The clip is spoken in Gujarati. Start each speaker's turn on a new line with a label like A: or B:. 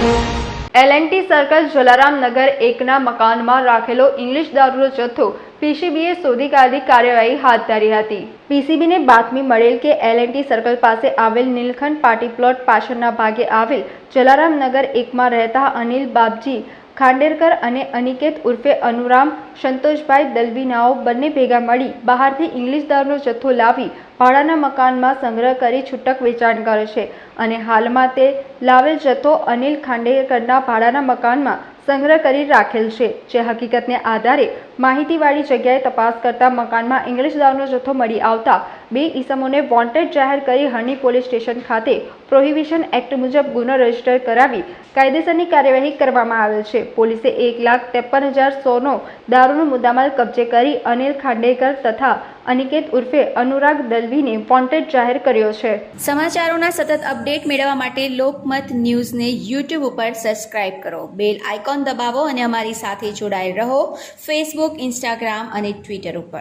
A: એલએનટી સર્કલ જલારામ નગર એકના મકાનમાં રાખેલો ઇંગ્લિશ દારૂનો જથ્થો પીસીબીએ શોધી કાઢી કાર્યવાહી હાથ ધરી હતી. પીસીબીને બાતમી મળેલ કે એલએનટી સર્કલ પાસે આવેલ નીલખંડ પાર્ટી પ્લોટ પાછળના ભાગે આવેલ જલારામ નગર એકમાં રહેતા અનિલ બાપજી ખાંડેરકર અને અનિકેત ઉર્ફે અનુરામ, સંતોષભાઈ દલવીનાઓ બંને ભેગા મળી બહારથી ઇંગ્લિશ દારૂનો જથ્થો લાવી ભાડાના મકાનમાં સંગ્રહ કરી છૂટક વેચાણ કરે છે અને હાલમાં તે લાવેલ જથ્થો અનિલ ખાંડેકરના ભાડાના મકાનમાં સંગ્રહ કરી રાખેલ છે, જે હકીકતને આધારે માહિતીવાળી જગ્યાએ તપાસ કરતા મકાનમાં ઇંગ્લિશ દારૂનો જથ્થો મળી આવતા બે ઈસમોને વોન્ટેડ જાહેર કરી હરણી પોલીસ સ્ટેશન ખાતે પ્રોહિબિશન એક્ટ મુજબ ગુનો રજિસ્ટર કરાવી કાયદેસરની કાર્યવાહી કરવામાં આવેલ છે. પોલીસે એક લાખ ત્રેપન હજાર સોનો દારૂનો મુદ્દામાલ કબજે કરી અનિલ ખાંડેકર તથા અનિકેત ઉર્ફે અનુરાગ દલવીને વોન્ટેડ જાહેર કર્યો છે.
B: સમાચારોના સતત અપડેટ મેળવવા માટે લોકમત ન્યૂઝને યુટ્યુબ ઉપર સબસ્ક્રાઇબ કરો. બેલ આઇકોન દબાવો અને અમારી સાથે જોડાયેલ રહો. ફેસબુક, ઇન્સ્ટાગ્રામ અને ટ્વિટર ઉપર.